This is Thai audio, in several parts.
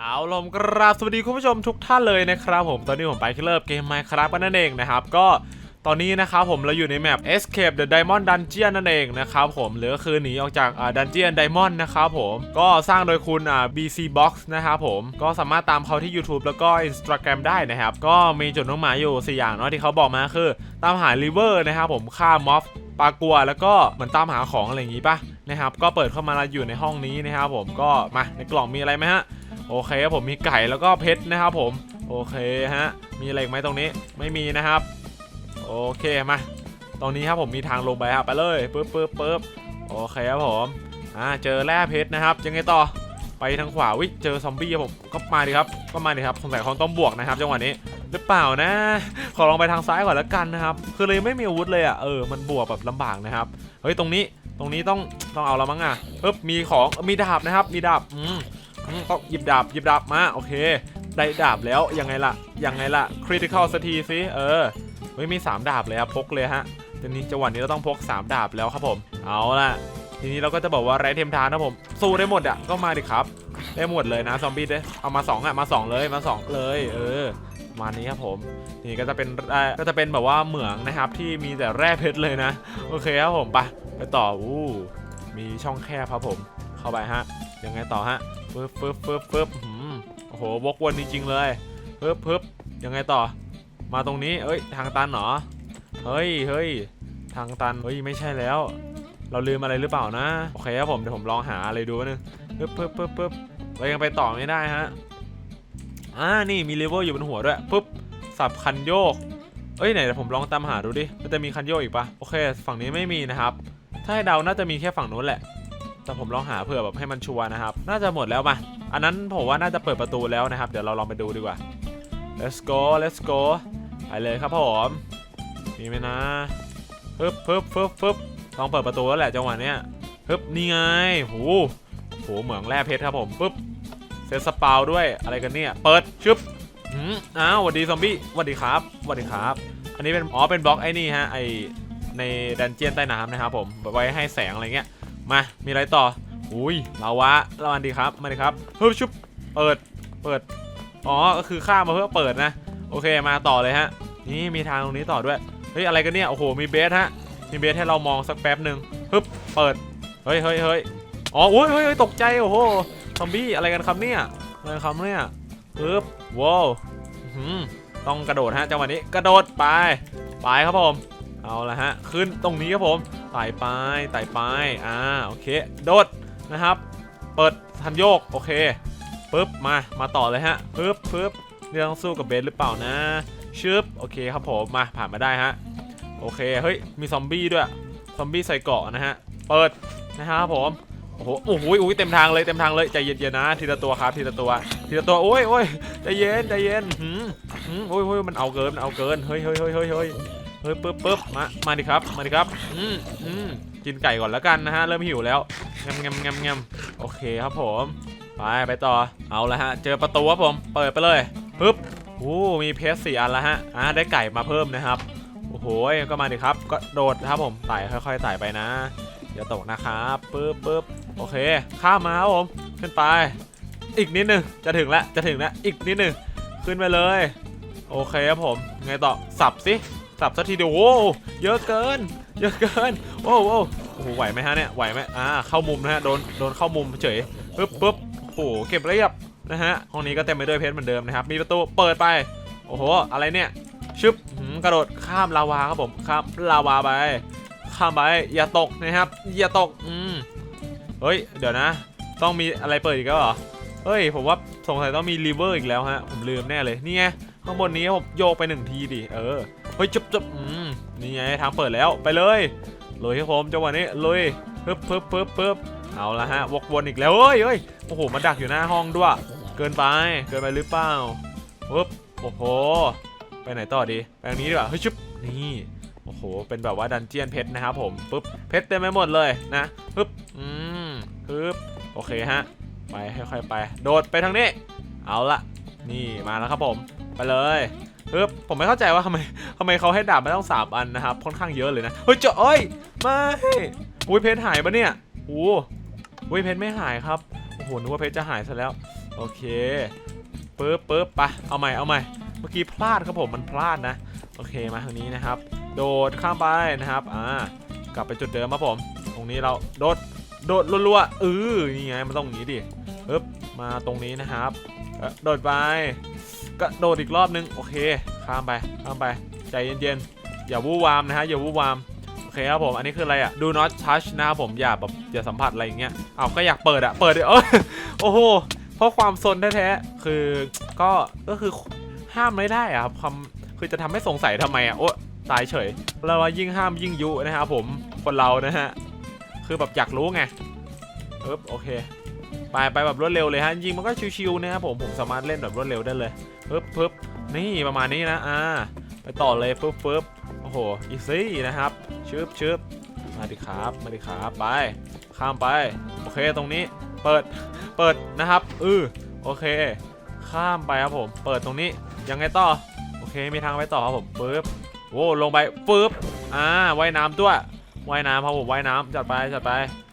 เอาลมกราบสวัสดีคุณผู้ชมทุกท่านเลยนะครับผมตอนนี้ผมไปคิเลิฟเกมไมครับกันนั่นเองนะครับก็ตอนนี้นะครับผมเราอยู่ในแมป Escape the Diamond Dungeon นั่นเองนะครับผมหรือก็คือหนีออกจากอ่า Dungeon Diamond นะครับผมก็สร้างโดยคุณอ่า BC Box นะครับผมก็สามารถตามเขาที่ YouTube แล้วก็ Instagram ได้นะครับ ก็มีจุดมุ่งหมายอยู่ 4 อย่างเนาะที่เขาบอกมาคือ ตามหา River นะครับผมฆ่าม็อบปลากัวแล้วก็เหมือนตามหาของอะไรอย่างงี้ป่ะนะครับก็เปิดเข้ามาแล้วอยู่ในห้องนี้นะครับผมก็มาในกล่องมีอะไรไหมฮะ โอเคครับผมมีไก่แล้วก็เพชรนะครับผม โอเคฮะ มีอะไรอีกไหมตรงนี้ ไม่มีนะครับ โอเคมา ตรงนี้ครับผมมีทางลงไปครับไปเลยปึ๊บปึ๊บปึ๊บโอเคครับผม อ่า เจอแร่เพชรนะครับ ยังไงต่อ ไปทางขวา วิเจอซอมบี้ครับผม ก็มาดิครับ ก็มาดิครับ สงสัยคงต้องบวกนะครับจังหวะนี้ หรือเปล่านะ ขอลองไปทางซ้ายก่อนแล้วกันนะครับ คือเลยไม่มีอาวุธเลยอะ เออ มันบวกแบบลำบากนะครับ เฮ้ย ตรงนี้ ตรงนี้ต้อง ต้องเอาแล้วมั้งอะปึ๊บมีของ มีดาบนะครับ มีดาบ อืม ต้องหยิบดาบหยิบดาบมาโอเค ได้ดาบแล้วยังไงล่ะยังไงล่ะคริติคอลสักทีสิเออไม่มี3ดาบเลยครับพกเลยฮะทีนี้จังหวะนี้เราต้องพก 3 ดาบแล้วครับผม เอาล่ะ ทีนี้เราก็จะบอกว่าไรเทมทานนะผม สู้ได้หมดอะก็มาดิครับ ได้หมดเลยนะซอมบี้เด้เอามา 2 อะ มา 2 เลยมา 2 เลย เออมานี้ครับผม นี่ก็จะเป็นก็จะเป็นแบบว่าเหมืองนะครับที่มีแต่แร่เพชรเลยนะ โอเคครับผมไปไปต่ออู้มีช่องแคบครับผม เข้าไปฮะ ยังไงต่อฮะฟึบฟึบฟึบฟึบหืมโอ้โหวกวนจริงๆเลยฟึบฟึบยังไงต่อ มาตรงนี้ เอ้ย ทางตันเหรอ เฮ้ยเฮ้ยทางตัน เฮ้ย ไม่ใช่แล้ว เราลืมอะไรหรือเปล่านะ โอเคครับผม เดี๋ยวผมลองหาอะไรดูนึงฟึบฟึบฟึบฟึบเรายังไปต่อไม่ได้ฮะ อ่า นี่มีเลเวลอยู่บนหัวด้วยปึ๊บ สับคันโยก เอ้ยไหนเดี๋ยวผมลองตามหาดูดิ มันจะมีคันโยกอีกปะโอเค ฝั่งนี้ไม่มีนะครับ ถ้าให้เดาน่าจะมีแค่ฝั่งนู้นแหละ แต่ผมลองหาเผื่อแบบให้มันชัวร์นะครับ น่าจะหมดแล้วมา อันนั้นผมว่าน่าจะเปิดประตูแล้วนะครับ เดี๋ยวเราลองไปดูดีกว่า let's go let's go ไปเลยครับผม มีไหมนะปึ๊บปึ๊บปึ๊บปึ๊บต้องเปิดประตูแล้วแหละจังหวะเนี้ยปึ๊บนี่ไงโหโหเหมืองแร่เพชรครับผมปึ๊บเซตสปาวด้วยอะไรกันเนี่ย เปิดชึบหืมอ้าวสวัสดีซอมบี้สวัสดีครับสวัสดีครับ อันนี้เป็นอ๋อเป็นบล็อกไอ้นี่ฮะไอในดันเจียนใต้น้ำนะครับผมไว้ให้แสงอะไรเงี้ย มา มีอะไรต่อ อุ้ยลาวะลาวันดีครับ มาดีครับเฮ้ยชุบ เปิด เปิด อ๋อ ก็คือข้ามมาเพื่อเปิดนะ โอเค มาต่อเลยฮะ นี่มีทางตรงนี้ต่อด้วย เฮ้ย อะไรกันเนี่ย โอ้โห มีเบสฮะ มีเบสให้เรามองสักแป๊บหนึ่งฮึบ เปิด เฮ้ยเฮ้ยเฮ้ยอ๋ออุ้ยเฮ้ยตกใจ โอ้โห ซอมบี้ อะไรกันครับเนี่ย อะไรครับเนี่ยฮึบว้าวต้องกระโดดฮะจังหวะนี้ กระโดดไป ไปครับผม เอาละฮะ ขึ้นตรงนี้ครับผม ไต่ไปไต่ไปอ่าโอเคโดดนะครับ เปิดทันโยกโอเคปึ๊บมามาต่อเลยฮะปึ๊บปึ๊บเรื่องสู้กับเบสหรือเปล่านะชึบโอเคครับผมมาผ่านมาได้ฮะโอเคเฮ้ยมีซอมบี้ด้วยซอมบี้ใส่เกาะนะฮะเปิดนะครับผมโอ้โหโอ้โหอุ้ยเต็มทางเลยเต็มทางเลยใจเย็นๆนะทีละตัวครับทีละตัวทีละตัวโอ้ยโอ้ยใจเย็นใจเย็นหืมหืมโอ้ยโอ้ยมันเอาเกินมันเอาเกินเฮ้ยเฮ้ยเฮ้ยเฮ้ย เฮ้ยเฮ้ยปึ๊บปึ๊บมา มาดิครับ มาดิครับ อืมอืมกินไก่ก่อนแล้วกันนะฮะ เริ่มหิวแล้วงำงำงำงำโอเคครับผม ไป ไปต่อ เอาละฮะ เจอประตูครับผม เปิดไปเลยปึ๊บโอ้มีเพชรสี่อันแล้วฮะ อ่า ได้ไก่มาเพิ่มนะครับ โอ้โห ก็มาดิครับ ก็โดดครับผมไต่ค่อยๆไต่ไปนะอย่าตกนะครับปึ๊บปึ๊บโอเค ข้ามมาครับผม ขึ้นไป อีกนิดหนึง จะถึงแล้ว จะถึงแล้ว อีกนิดหนึง ขึ้นไปเลย โอเคครับผม ไงต่อ สับสิ สับสักทีเดียวโอ้เยอะเกิน เยอะเกิน โอ้โหโอ้โหไหวไหมฮะเนี่ยไหวไหมอ่าเข้ามุมนะฮะโดนโดนเข้ามุมเฉยปึ๊บปึ๊บโอ้โหเก็บเรียบนะฮะห้องนี้ก็เต็มไปด้วยเพชรเหมือนเดิมนะครับมีประตูเปิดไปโอ้โหอะไรเนี่ยชึบหืมกระโดดข้ามลาวาครับผมข้ามลาวาไป ข้ามไปอย่าตกนะครับอย่าตกอืมเฮ้ยเดี๋ยวนะ ต้องมีอะไรเปิดอีกแล้วเหรอเฮ้ยผมว่าสงสัยต้องมีรีเวอร์อีกแล้วฮะผมลืมแน่เลยนี่ไงข้างบนนี้ผมโยกไปหนึ่งทีดิเออ เฮ้ยจุบจุบอืมนี่ไงทางเปิดแล้วไปเลยเลยครับผมจังหวะนี้เลยปึ๊บปึ๊บปึ๊บปึ๊บเอาละฮะวกวนอีกแล้วเฮ้ยเฮ้ยโอ้โหมันดักอยู่หน้าห้องด้วย เกินไปเกินไปหรือเปล่าปึ๊บโอ้โหไปไหนต่อดีไปทางนี้ดีกว่าเฮ้ยจุบนี่โอ้โหเป็นแบบว่าดันเจียนเพชรนะครับผมปึ๊บเพชรเต็มไปหมดเลยนะปึ๊บอืมปึ๊บโอเคฮะไปค่อยๆไป โดดไปทางนี้ เอาละนี่มาแล้วครับผม ไปเลย ปึ๊บผมไม่เข้าใจว่าทำไมทำไมเขาให้ดาบมาต้องสามอันนะครับค่อนข้างเยอะเลยนะเฮ้ยเจ้าเอ้ยไม่อุ้ยเพชรหายปะเนี่ยโอ้โอุ้ยเพชรไม่หายครับโอ้โหนึกว่าเพชรจะหายซะแล้วโอเคปึ๊บปึ๊บไปเอาใหม่เอาใหม่เมื่อกี้พลาดครับผมมันพลาดนะ โอเคมาทางนี้นะครับ โดดข้ามไปนะครับอ่ากลับไปจุดเดิมครับผม ตรงนี้เราโดดโดดรัวๆเออนี่ไงมันต้องอย่างนี้ดิปึ๊บมาตรงนี้นะครับเออโดดไป ก็โดดอีกรอบนึงโอเค ข้ามไปข้ามไปใจเย็นๆอย่าวู่วามนะฮะอย่าวู่วามโอเคครับผมอันนี้คืออะไรอะ do not touch นะครับผมอย่าแบบอย่าสัมผัสอะไรอย่างเงี้ยเอาก็อยากเปิดอะเปิดดิเออโอ้โหเพราะความซนแท้ๆคือก็ก็คือห้ามไม่ได้อะครับคำคือจะทำให้สงสัยทำไมอะโอ้ตายเฉยเราว่ายิ่งห้ามยิ่งยุนะครับผมคนเรานะฮะคือแบบอยากรู้ไงปึ๊บโอเค ไปแบบรวดเร็วเลยฮะยิงมันก็ชิวๆนะครับผมผมสามารถเล่นแบบรวดเร็วได้เลยปึ๊บปึ๊บนี่ประมาณนี้นะอ่าไปต่อเลยปึ๊บปึ๊บโอ้โหอีซี่นะครับชึบชึบมาดิครับมาดิครับไป ข้ามไปโอเคตรงนี้เปิดเปิดนะครับอือโอเค ข้ามไปครับผมเปิดตรงนี้ยังไงต่อโอเคมีทางไปต่อครับผมปึ๊บโว้ลงไปปึ๊บอ่าว่ายน้ำด้วยว่ายน้ำครับผมว่ายน้ำจัดไปจัดไป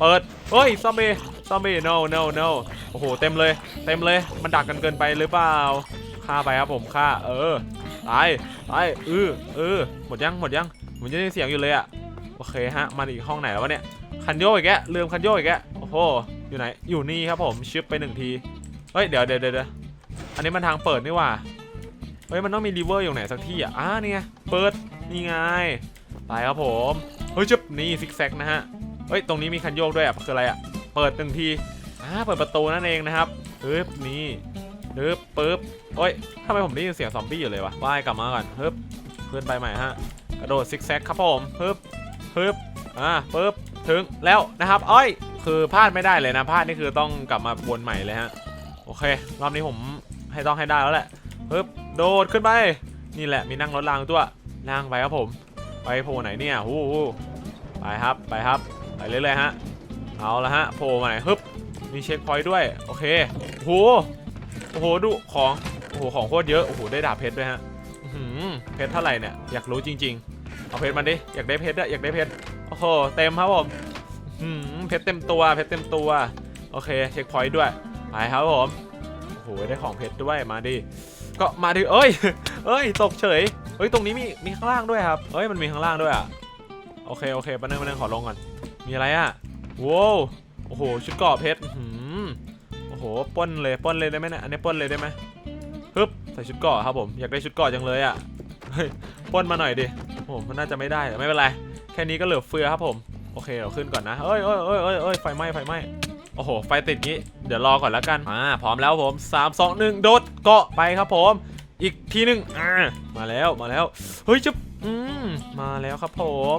เปิดเฮ้ยซอมบี้ ซอมบี้ no no no โอ้โห เต็มเลย เต็มเลย มันดักกันเกินไปหรือเปล่า ฆ่าไปครับผม ฆ่า เออ ตาย ตายเออเออ หมดยัง หมดยังผมจะได้เสียงอยู่เลยอะโอเคฮะ มันอีกห้องไหนแล้ววะเนี่ย คันโยกอีกแกะลืมคันโยกอีกแกะโอ้โห อยู่ไหน อยู่นี่ครับผม ชิปไปหนึ่งที เฮ้ย เดี๋ยวเดี๋ยวเดี๋ยวอันนี้มันทางเปิดนี่ว่า เฮ้ย มันต้องมีรีเวอร์อยู่ไหนสักที่อะอ่านี่ไง เปิด นี่ไง ไปครับผม เฮ้ยจุบนี่ซิกแซกนะฮะ เฮ้ย ตรงนี้มีคันโยกด้วยอะ คืออะไรอะ เปิดหนึ่งทีอ่าเปิดประตูนั่นเองนะครับปึ๊บนี่ปึ๊บปึ๊บเฮ้ยทำไมผมได้ยินเสียงซอมบี้อยู่เลยวะว่ายกลับมาก่อนปึ๊บขึ้นไปใหม่ฮะกระโดดซิกแซกครับผมปึ๊บปึ๊บอ่าปึ๊บถึงแล้วนะครับเอ้ยคือพลาดไม่ได้เลยนะพลาดนี่คือต้องกลับมาวนใหม่เลยฮะโอเค รอบนี้ผมให้ต้องให้ได้แล้วแหละปึ๊บโดดขึ้นไปนี่แหละมีนั่งรถรางตัวนั่งไปครับผม ไปโผล่ไหนเนี่ยฮู้ฮู้ไปครับไปครับไปเรื่อยๆฮะ เอาละฮะโผล่มาไหนฮึบมีเช็คพอยต์ด้วย โอเคโอ้โหโอ้โหดูของโอ้โหของโคตรเยอะโอ้โหได้ดาบเพชรด้วยฮะเพชรเท่าไหร่เนี่ยอยากรู้จริง ๆ เอาเพชรมาดิอยากได้เพชรอะอยากได้เพชรโอ้โหเต็มครับผมเพชรเต็มตัวเพชรเต็มตัวโอเคเช็คพอยต์ด้วยไปครับผมโอ้โหได้ของเพชรด้วยมาดิก็มาดิเอ้ยเอ้ยตกเฉยเฮ้ยตรงนี้มีมีข้างล่างด้วยครับเอ้ยมันมีข้างล่างด้วยอะโอเคโอเคแป๊บนึงแป๊บนึงขอลงก่อนมีอะไรอะ ว้าวโอ้โห ชุดเกราะเพชรหือโอ้โหป้นเลยป้นเลยได้ไหมเนี่ยอันนี้ป้นเลยได้ไหมฮึบใส่ชุดเกราะครับผมอยากได้ชุดเกราะจังเลยอะป้นมาหน่อยดิโอ้โหมันน่าจะไม่ได้แต่ไม่เป็นไรแค่นี้ก็เหลือเฟือครับผมโอเคเราขึ้นก่อนนะเอ้ยเอ้ยเอ้ยเอ้ยเอ้ยไฟไหม้ไฟไหม้โอ้โหไฟติดงี้เดี๋ยวรอก่อนแล้วกันอ่าพร้อมแล้วผม3 2 1โดดเกาะไปครับผม อีกทีหนึ่งอ่ามาแล้วมาแล้วเฮ้ยจุ๊บอืมมาแล้วครับผม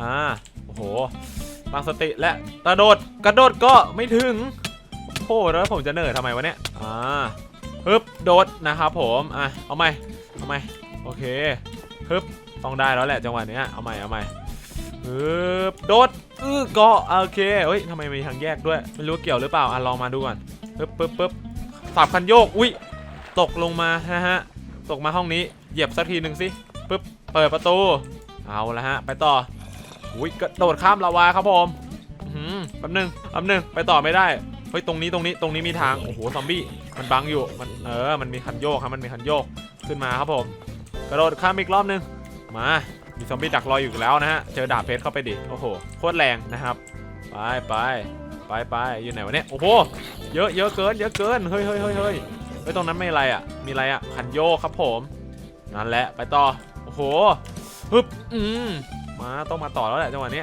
อ่าโอ้โห ตั้งสติและกระโดดกระโดดก็ไม่ถึงโอ้แล้วผมจะเหนื่อยทำไมวะเนี่ยอ่าฮึบโดดนะครับผมอะเอาใหมเอาใหมโอเคฮึบต้องได้แล้วแหละจังหวะเนี้ยเอาใหมเอาใหมฮึบโดดอื้อก็โอเคเฮ้ยทำไมมีทางแยกด้วยไม่รู้เกี่ยวหรือเปล่าอะลองมาดูก่อนปึ๊บปึ๊บปึ๊บสับคันโยกอุ้ยตกลงมานะฮะตกมาห้องนี้เหยียบสักทีหนึ่งสิปึ๊บเปิดประตูเอาละฮะไปต่อ อุ้ยกระโดดข้ามลาวาครับผมอื้อหืมแป๊บนึงแป๊บนึงไปต่อไม่ได้เฮ้ยตรงนี้ตรงนี้ตรงนี้มีทางโอ้โหซอมบี้มันบังอยู่มันเออมันมีคันโยกครับมันมีคันโยกขึ้นมาครับผมกระโดดข้ามอีกรอบนึงมามีซอมบี้ดักรออยู่อีกแล้วนะฮะเจอดาบเพชรเข้าไปดิโอ้โหโคตรแรงนะครับไปไปไปไปอยู่ไหนวะเนี่ยโอ้โหเยอะเยอะเกินเยอะเกินเฮ้ยเฮ้ยเฮ้ยเฮ้ยเฮ้ยตรงนั้นไม่อะไรอะ มีอะไรอะคันโยกครับผมนั่นแหละไปต่อโอ้โหฮึบอืม มาต้องมาต่อแล้วแหละจังหวะนี้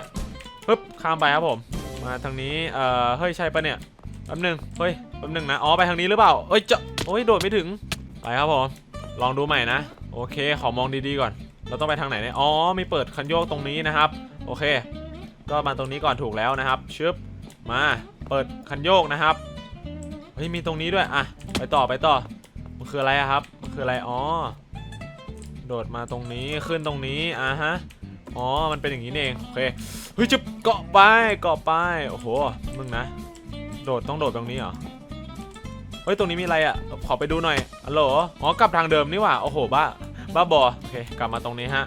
ปึ๊บข้ามไปครับผม มาทางนี้เอ่อเฮ้ยใช่ปะเนี่ยแป๊บหนึงเฮ้ยแป๊บหนึงนะอ๋อไปทางนี้หรือเปล่าเอ้ยจะโอ้ยโดดไม่ถึงไปครับผมลองดูใหม่นะ โอเคขอมองดีๆก่อน เราต้องไปทางไหนเนี่ยอ๋อมีเปิดคันโยกตรงนี้นะครับ โอเค ก็มาตรงนี้ก่อนถูกแล้วนะครับชึบมาเปิดคันโยกนะครับเฮ้ยมีตรงนี้ด้วยอะไปต่อไปต่อมันคืออะไระครับมันคืออะไรอ๋อโดดมาตรงนี้ขึ้นตรงนี้อะฮะ อ๋อ มันเป็นอย่างนี้เอง โอเค เฮ้ยจะเกาะไปเกาะไป โอ้โห มึงนะ โดดต้องโดดตรงนี้เหรอ เฮ้ย ตรงนี้มีอะไรอะ ขอไปดูหน่อยอัลโหล อ๋อ กลับทางเดิมนี่หว่า โอ้โห บ้า บ้าบอ โอเค กลับมาตรงนี้ฮะ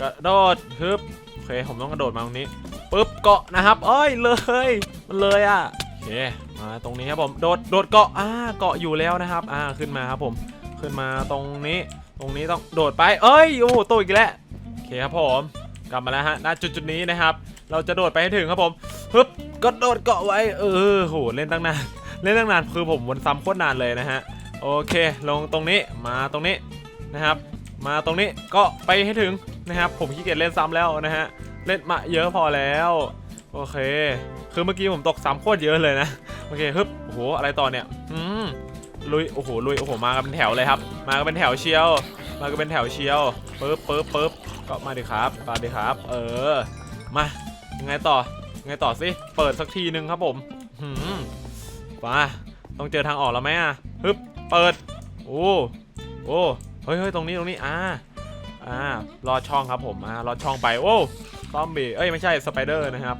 กระโดดฮึบโอเค ผมต้องกระโดดมาตรงนี้ ปึ๊บ เกาะนะครับ เอ้ย เลย มันเลยอะ โอเคมมาตรงนี้ครับผม โดด โดดเกาะ อ่า เกาะอยู่แล้วนะครับ อ่า ขึ้นมาครับผม ขึ้นมาตรงนี้ ตรงนี้ต้องโดดไป เอ้ย โอ้โหตัวอีกแล้ว โอเคครับผม กลับมาแล้วฮะณจุดจุดนี้นะครับ เราจะโดดไปให้ถึงครับผมฮึบก็โดดเกาะไว้ เออโหเล่นตั้งนาน เล่นตั้งนานคือผมวนซ้ำโคตรนานเลยนะฮะ โอเค ลงตรงนี้มาตรงนี้นะครับ มาตรงนี้ก็ไปให้ถึงนะครับ ผมขี้เกียจเล่นซ้ำแล้วนะฮะ เล่นมาเยอะพอแล้ว โอเค คือเมื่อกี้ผมตกซ้ำโคตรเยอะเลยนะ โอเคฮึบโอ้โหอะไรต่อเนี่ย อืมลุย โอ้โหลุย โอ้โห มากันเป็นแถวเลยครับ มากันเป็นแถวเชียว มากันเป็นแถวเชียวปึ๊บปึ๊บปึ๊บก็มาดิครับมาดิครับ เออ มายังไงต่อยังไงต่อสิเปิดสักทีนึงครับผมหืมมาต้องเจอทางออกแล้วไหมอะฮึบเปิดโอ้โอ้เฮ้ยเฮ้ยตรงนี้ตรงนี้อ่าอ่ารอดช่องครับผมอ่ารอดช่องไปโอ้ซอมบี้เอ้ยไม่ใช่สไปเดอร์นะครับ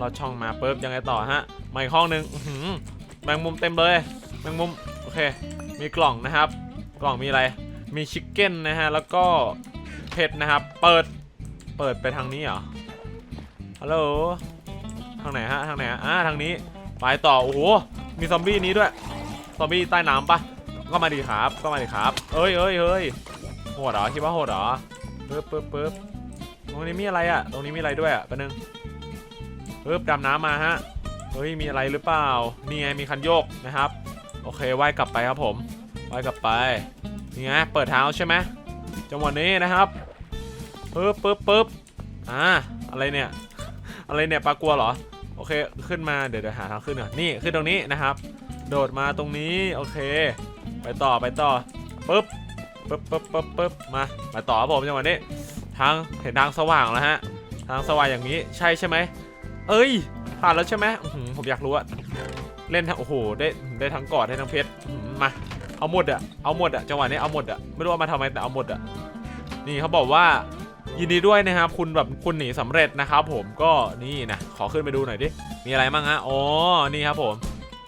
รอดช่องมาปึ๊บยังไงต่อฮะมาอีกห้องหนึงหือแมงมุมเต็มเลยแมงมุมโอเค มีกล่องนะครับ กล่องมีอะไร มีชิคเก้นนะฮะ แล้วก็เผ็ดนะครับ เปิด เปิดไปทางนี้เหรอ ฮัลโหล ทางไหนฮะ ทางไหนฮะอ่าทางนี้ ไปต่อ โอ้โห มีซอมบี้นี้ด้วย ซอมบี้ใต้น้ำปะก็มาดีครับ ก็มาดีครับ เอ้ยเอ้ยเอ้ยโหดเหรอ คิดว่าโหดเหรอปึ๊บปึ๊บปึ๊บตรงนี้มีอะไรอะตรงนี้มีอะไรด้วยอะแป๊บนึงปึ๊บดำน้ำมาฮะ เฮ้ย มีอะไรหรือเปล่า นี่ไง มีคันโยกนะครับ โอเค ว่ายกลับไปครับผม ว่ายกลับไป นี่ไงเปิดเท้าใช่ไหมจังหวะนี้นะครับปึ๊บปึ๊บปึ๊บอ่าอะไรเนี่ยอะไรเนี่ยปลากลัวเหรอโอเคขึ้นมาเดี๋ยวเดี๋ยวหาทางขึ้นก่อนนี่ขึ้นตรงนี้นะครับ โดดมาตรงนี้โอเค ไปต่อไปต่อปึ๊บปึ๊บปึ๊บปึ๊บปึ๊บมาไปต่อครับผมจังหวะนี้ทางเห็นทางสว่างแล้วฮะทางสว่างอย่างนี้ใช่ใช่ไหมเอ้ยผ่านแล้วใช่ไหมผมอยากรู้อะเล่นโอ้โหได้ได้ทั้งกอดได้ทั้งเพชร เอาหมดอะเอาหมดอะจังหวะนี้เอาหมดอะไม่รู้ว่ามาทำไมแต่เอาหมดอะนี่เขาบอกว่ายินดีด้วยนะครับคุณแบบคุณหนีสำเร็จนะครับผมก็นี่นะขอขึ้นไปดูหน่อยดิมีอะไรบ้างฮะอ๋อนี่ครับผม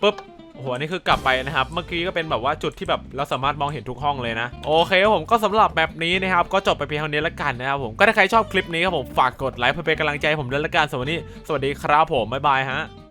ปุ๊บโอ้โหอันนี่คือกลับไปนะครับ เมื่อกี้ก็เป็นแบบว่าจุดที่แบบเราสามารถมองเห็นทุกห้องเลยนะ โอเคครับผมก็สำหรับแบบนี้นะครับ ก็จบไปเพียงเท่านี้ล้วกันนะครับผมก็ถ้าใครชอบคลิปนี้ครับผมฝากกดไลค์เพื่อเป็นกำลังใจให้ผมด้วยละกันสวัสดีสวัสดีครับผมบ๊ายบายฮะ